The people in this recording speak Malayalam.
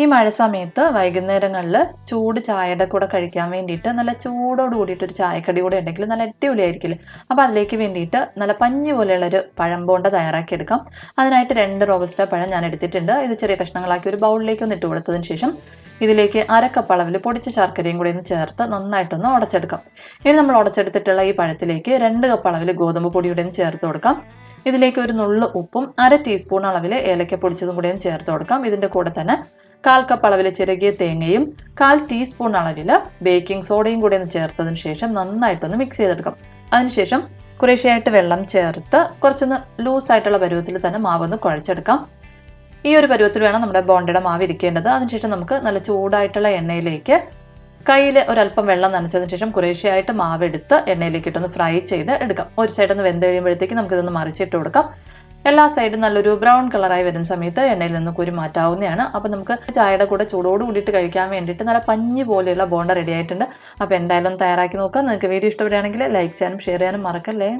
ഈ മഴ സമയത്ത് വൈകുന്നേരങ്ങളിൽ ചൂട് ചായയുടെ കൂടെ കഴിക്കാൻ വേണ്ടിയിട്ട് നല്ല ചൂടോട് കൂടിയിട്ട് ഒരു ചായക്കടി കൂടെ ഉണ്ടെങ്കിൽ നല്ല അടിപൊളിയായിരിക്കില്ലേ? അപ്പോൾ അതിലേക്ക് വേണ്ടിയിട്ട് നല്ല പഞ്ഞു പോലെയുള്ളൊരു പഴം ബോണ്ട തയ്യാറാക്കി എടുക്കാം. അതിനായിട്ട് രണ്ട് റോബസ്റ്റ പഴം ഞാൻ എടുത്തിട്ടുണ്ട്. ഇത് ചെറിയ കഷ്ണങ്ങളാക്കി ഒരു ബൗളിലേക്ക് ഒന്ന് ഇട്ട് കൊടുത്തതിന് ശേഷം ഇതിലേക്ക് അരക്കപ്പ് അളവിൽ പൊടിച്ച ശർക്കരയും കൂടി ഒന്ന് ചേർത്ത് നന്നായിട്ടൊന്ന് ഉടച്ചെടുക്കാം. ഇനി നമ്മൾ ഉടച്ചെടുത്തിട്ടുള്ള ഈ പഴത്തിലേക്ക് രണ്ട് കപ്പ് അളവിൽ ഗോതമ്പ് പൊടിയുടെ ചേർത്ത് കൊടുക്കാം. ഇതിലേക്ക് ഒരു നുള്ളു ഉപ്പും അര ടീസ്പൂൺ അളവിൽ ഏലക്ക പൊടിച്ചതും കൂടി ഒന്ന് ചേർത്ത് കൊടുക്കാം. ഇതിന്റെ കൂടെ തന്നെ കാൽ കപ്പ് അളവിൽ ചിരകിയ തേങ്ങയും കാൽ ടീസ്പൂൺ അളവിൽ ബേക്കിംഗ് സോഡയും കൂടി ഒന്ന് ചേർത്തതിന് ശേഷം നന്നായിട്ടൊന്ന് മിക്സ് ചെയ്തെടുക്കാം. അതിനുശേഷം കുറേശ്ശെയായിട്ട് വെള്ളം ചേർത്ത് കുറച്ചൊന്ന് ലൂസായിട്ടുള്ള പരുവത്തിൽ തന്നെ മാവൊന്ന് കുഴച്ചെടുക്കാം. ഈ ഒരു പരുവത്തിൽ വേണം നമ്മുടെ ബോണ്ടയുടെ മാവ് ഇരിക്കേണ്ടത്. അതിനുശേഷം നമുക്ക് നല്ല ചൂടായിട്ടുള്ള എണ്ണയിലേക്ക് കയ്യിൽ ഒരല്പം വെള്ളം നനച്ചതിന് ശേഷം കുറേശ്ശെയായിട്ട് മാവ് എടുത്ത് എണ്ണയിലേക്ക് ഇട്ടൊന്ന് ഫ്രൈ ചെയ്ത് എടുക്കാം. ഒരു സൈഡ് ഒന്ന് വെന്ത് കഴിയുമ്പോഴത്തേക്ക് നമുക്കിതൊന്ന് മറിച്ചിട്ട് കൊടുക്കാം. എല്ലാ സൈഡും നല്ലൊരു ബ്രൗൺ കളറായി വരുന്ന സമയത്ത് എണ്ണയിൽ നിന്ന് കുരു മാറ്റാവുന്നതാണ്. അപ്പോൾ നമുക്ക് ചായയുടെ കൂടെ ചൂടോട് കൂടിയിട്ട് കഴിക്കാൻ വേണ്ടിയിട്ട് നല്ല പഞ്ഞി പോലെയുള്ള ബോണ്ട റെഡി ആയിട്ടുണ്ട്. അപ്പോൾ എന്തായാലും തയ്യാറാക്കി നോക്കാം. നിങ്ങൾക്ക് വീഡിയോ ഇഷ്ടപ്പെടുകയാണെങ്കിൽ ലൈക്ക് ചെയ്യാനും ഷെയർ ചെയ്യാനും മറക്കല്ലേ?